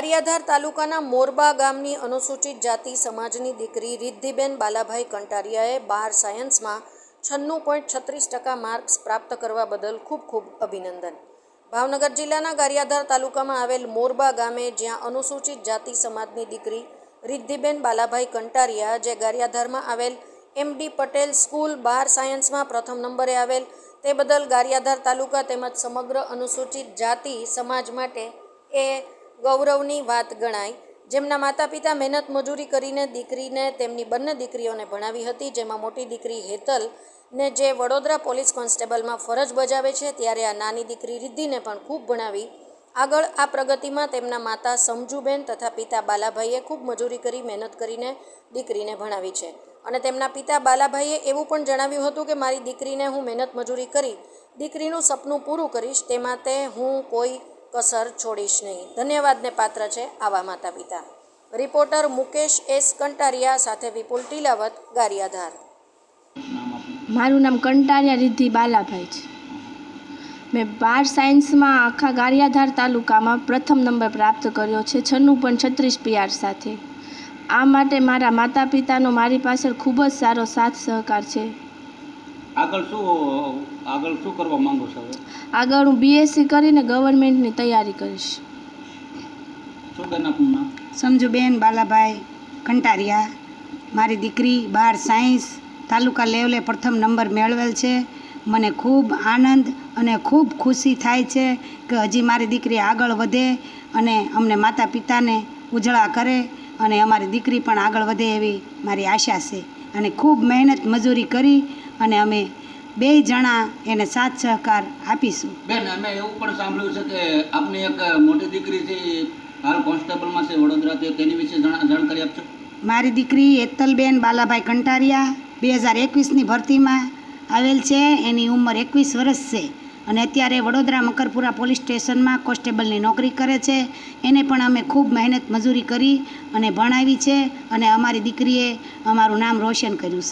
ગારિયાધાર તાલુકાના મોરબા ગામની અનુસૂચિત જાતિ સમાજની દીકરી રિદ્ધિબેન બાલાભાઈ કંટારિયાએ બાર સાયન્સમાં છન્નું પોઈન્ટ છત્રીસ ટકા માર્ક્સ પ્રાપ્ત કરવા બદલ ખૂબ ખૂબ અભિનંદન. ભાવનગર જિલ્લાના ગારિયાધાર તાલુકામાં આવેલ મોરબા ગામે જ્યાં અનુસૂચિત જાતિ સમાજની દીકરી રિદ્ધિબેન બાલાભાઈ કંટારિયા, જે ગારિયાધારમાં આવેલ એમડી પટેલ સ્કૂલ બાર સાયન્સમાં પ્રથમ નંબરે આવેલ, તે બદલ ગારિયાધાર તાલુકા તેમજ સમગ્ર અનુસૂચિત જાતિ સમાજ માટે એ ગૌરવની વાત ગણાય. જેમના માતા પિતા મહેનત મજૂરી કરીને દીકરીને તેમની બંને દીકરીઓને ભણાવી હતી, જેમાં મોટી દીકરી હેતલ ને જે વડોદરા પોલીસ કોન્સ્ટેબલમાં ફરજ બજાવે છે, ત્યારે આ નાની દીકરી રિદ્ધિને પણ ખૂબ ભણાવી. આગળ આ પ્રગતિમાં તેમના માતા સમજુબેન તથા પિતા બાલાભાઈએ ખૂબ મજૂરી કરી, મહેનત કરીને દીકરીને ભણાવી છે. અને તેમના પિતા બાલાભાઈએ એવું પણ જણાવ્યું હતું કે, મારી દીકરીને હું મહેનત મજૂરી કરી, દીકરીનું સપનું પૂરું કરીશ તે માટે હું કોઈ કસર છોડીશ નહીં. ધન્યવાદને પાત્ર છે આવા માતા પિતા રિપોર્ટર મુકેશ એસ કંટારિયા સાથે વિપુલ ટીલાવત, ગારિયાધાર. મારું નામ કંટારિયા રિદ્ધિ બાલાભાઈ છે. મેં બાર સાયન્સમાં આખા ગારિયાધાર તાલુકામાં પ્રથમ નંબર પ્રાપ્ત કર્યો છે છન્નું પણ છત્રીસ પીઆર સાથે. આ માટે મારા માતા પિતાનો મારી પાસે ખૂબ જ સારો સાથ સહકાર છે. આગળ શું આગળ શું કરવા માંગો છો હવે? આગળ હું બીએસસી કરીને ગવર્મેન્ટની તૈયારી કરીશ. શું બેન આપનું નામ? સમજુબેન બાલાભાઈ કંટારિયા. મારી દીકરી બાર સાયન્સ તાલુકા લેવલે પ્રથમ નંબર મેળવેલ છે. મને ખૂબ આનંદ અને ખૂબ ખુશી થાય છે કે હજી મારી દીકરી આગળ વધે અને અમને માતા પિતાને ઉજળા કરે અને અમારી દીકરી પણ આગળ વધે એવી મારી આશા છે. અને ખૂબ મહેનત મજૂરી કરી અને અમે બેય જણા એને સાથ સહકાર આપીશું. બેન અમે એવું પણ સાંભળ્યું છે કે આપની એક મોટી દીકરી છે હાલ કોન્સ્ટેબલમાં છે વડોદરા તે તેની વિશે જાણકારી આપશો? મારી દીકરી એતલબેન બાલાભાઈ કંટારિયા બે હજાર એકવીસની ભરતીમાં આવેલ છે એની ઉંમર એકવીસ વર્ષ છે અને અત્યારે વડોદરા મકરપુરા પોલીસ સ્ટેશનમાં કોન્સ્ટેબલની નોકરી કરે છે. એને પણ અમે ખૂબ મહેનત મજૂરી કરી અને ભણાવી છે અને અમારી દીકરીએ અમારું નામ રોશન કર્યું છે.